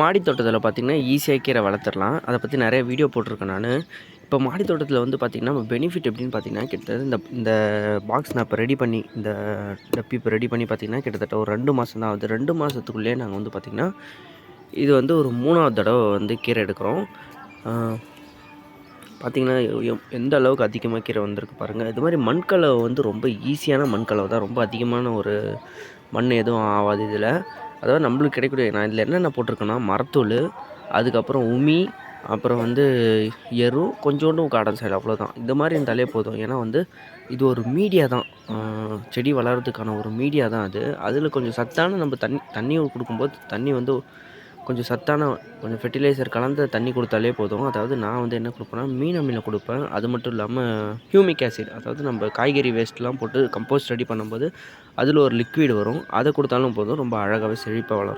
மாடி தோட்டத்தில் பார்த்திங்கன்னா ஈஸியாக கீரை வளர்த்துடலாம். அதை பற்றி நிறைய வீடியோ போட்டிருக்கேன் நான். இப்போ மாடி தோட்டத்தில் வந்து பார்த்திங்கன்னா நம்ம பெனிஃபிட் எப்படின்னு பார்த்தீங்கன்னா கிட்டத்தட்ட இந்த இந்த பாக்ஸ் நான் இப்போ ரெடி பண்ணி இந்த டப்பி இப்போ ரெடி பண்ணி பார்த்திங்கன்னா கிட்டத்தட்ட ஒரு ரெண்டு மாதம் தான் ஆகுது. ரெண்டு மாதத்துக்குள்ளேயே நாங்கள் வந்து பார்த்திங்கன்னா இது வந்து ஒரு மூணாவது தடவை வந்து கீரை எடுக்கிறோம். பார்த்திங்கன்னா எந்த அளவுக்கு அதிகமாக கீரை வந்திருக்கு பாருங்கள் இது மாதிரி மண்கலவை வந்து ரொம்ப ஈஸியான மண்கலவை தான். ரொம்ப அதிகமான ஒரு மண் எதுவும் ஆகாது இதில். அதாவது நம்மளுக்கு கிடைக்கக்கூடிய நான் இதில் என்னென்ன போட்டிருக்கேன்னா மரத்தூள் அதுக்கப்புறம் உமி அப்புறம் வந்து எரு கொஞ்சோண்டும் கார்டன் சைடு அவ்வளோதான். இந்த மாதிரி இருந்தாலே போதும். ஏன்னா வந்து இது ஒரு மீடியா தான். செடி வளர்கிறதுக்கான ஒரு மீடியா தான் அது. அதில் கொஞ்சம் சத்தான நம்ம தண்ணி தண்ணி கொடுக்கும்போது தண்ணி வந்து கொஞ்சம் சத்தான கொஞ்சம் ஃபெர்டிலைசர் கலந்த தண்ணி கொடுத்தாலே போதும். அதாவது நான் வந்து என்ன கொடுப்பேன்னா மீன் அமிலம் கொடுப்பேன். அது மட்டும் இல்லாமல் ஹியூமிக் ஆசிட் அதாவது நம்ம காய்கறி வேஸ்ட்லாம் போட்டு கம்போஸ்ட் ரெடி பண்ணும்போது அதில் ஒரு லிக்விட் வரும். அதை கொடுத்தாலும் போதும். ரொம்ப அழகாகவே செழிப்பாக வளரும்.